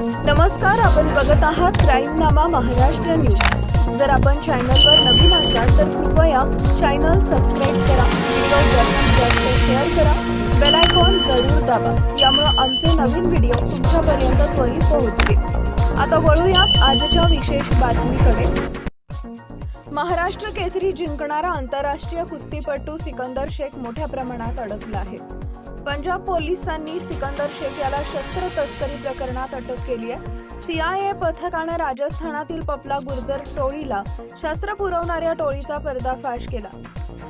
नमस्कार आपण बघत आहात क्राईम नामा महाराष्ट्र न्यूज. जर आपण चॅनलवर नवीन असाल तर कृपया चॅनल सबस्क्राईब करा व्हिडिओ जास्तीत जास्त शेअर करा. बेल आयकॉन जरूर दाबा यामुळे आमचे नवीन व्हिडिओ तुमच्यापर्यंत त्वरित पोहोचतील. आता वळूया आजच्या विशेष बातमीकडे. महाराष्ट्र केसरी जिंकणारा आंतरराष्ट्रीय कुस्तीपटू सिकंदर शेख मोठ्या प्रमाणात अडकला आहे. पंजाब पोलिसांनी सिकंदर शेख याला शस्त्र तस्करी प्रकरणात अटक केली आहे. सीआयए पथकानं राजस्थानातील पपला गुर्जर टोळीला शस्त्र पुरवणाऱ्या टोळीचा पर्दाफाश केला.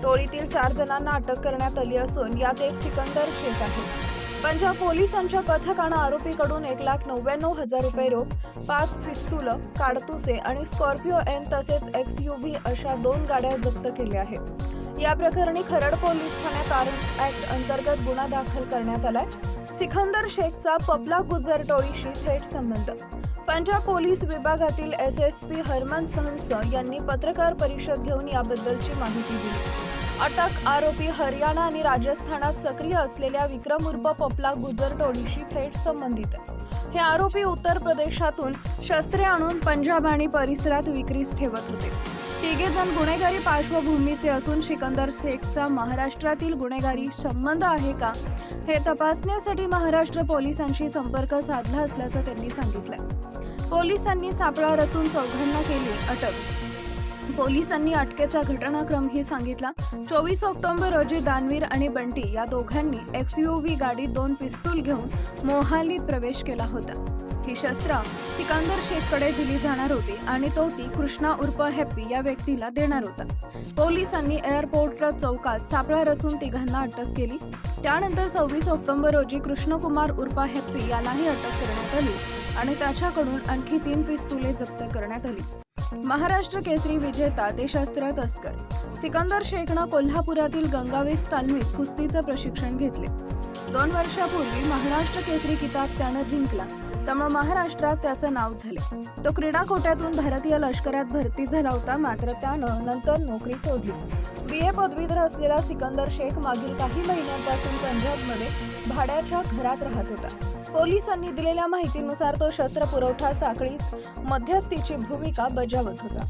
टोळीतील चार जणांना अटक करण्यात आली असून यात एक सिकंदर शेख आहे. पंजाब पोलिसांच्या पथकानं आरोपीकडून एक लाख नव्याण्णव हजार रुपये रोख पाच पिस्तुलं काडतुसे आणि स्कॉर्पिओ एन तसेच एक्स व्ही अशा दोन गाड्या जप्त केल्या आहेत. या प्रकरणी खरड पोलीस ठाण्यात आर्म्स ऍक्ट अंतर्गत गुन्हा दाखल करण्यात आलाय. सिकंदर शेखचा पपला गुजर टोळीशी थेट संबंध. पंजाब पोलीस विभागातील एस एस पी हरमन सहन्स यांनी पत्रकार परिषद घेऊन याबद्दलची माहिती दिली. अटक आरोपी हरियाणा आणि राजस्थानात सक्रिय असलेल्या विक्रम उर्फ पपला गुजर टोळीशी थेट संबंधित. हे आरोपी उत्तर प्रदेशातून शस्त्रे आणून पंजाब आणि परिसरात विक्रीस ठेवत होते. तिघे जण गुन्हेगारी पार्श्वभूमीचे असून सिकंदर शेखचा महाराष्ट्रातील गुन्हेगारी संबंध आहे का हे तपासण्यासाठी महाराष्ट्र पोलिसांशी संपर्क साधला असल्याचं त्यांनी सांगितलं पोलिसांनी सापळा रचून चौघांना केली अटक. पोलिसांनी अटकेचा घटनाक्रमही सांगितला. चोवीस ऑक्टोबर रोजी दानवीर आणि बंटी या दोघांनी एक्सयूव्ही गाडीत दोन पिस्तूल घेऊन मोहालीत प्रवेश केला होता. ही शस्त्र सिकंदर शेखकडे दिली जाणार होती आणि तो ती कृष्णा उर्फ हॅप्पी या व्यक्तीला देणार होता. पोलिसांनी एअरपोर्ट चौकात सापळा रचून तिघांना अटक केली. त्यानंतर सव्वीस ऑक्टोबर रोजी कृष्णकुमार उर्फ हॅप्पी यालाही अटक करण्यात आली आणि त्याच्याकडून आणखी तीन पिस्तुले जप्त करण्यात आली. महाराष्ट्र केसरी विजेता ते तस्कर. सिकंदर शेखनं कोल्हापुरातील गंगावेस तालमीत कुस्तीचं प्रशिक्षण घेतले. दोन वर्षापूर्वी महाराष्ट्र केसरी किताब त्यानं जिंकला. त्यामुळे महाराष्ट्रात त्याचं नाव झाले. तो क्रीडा कोट्यातून भारतीय लष्करात भरती झाला होता मात्र त्यानं नंतर नोकरी सोडली. बी. ए. पदवीधर असलेला सिकंदर शेख मागील काही महिन्यांपासून पंजाबमध्ये भाड्याच्या घरात राहत होता. पोलिसांनी दिलेल्या माहितीनुसार तो शस्त्र पुरवठा साखळीत मध्यस्थीची भूमिका बजावत होता.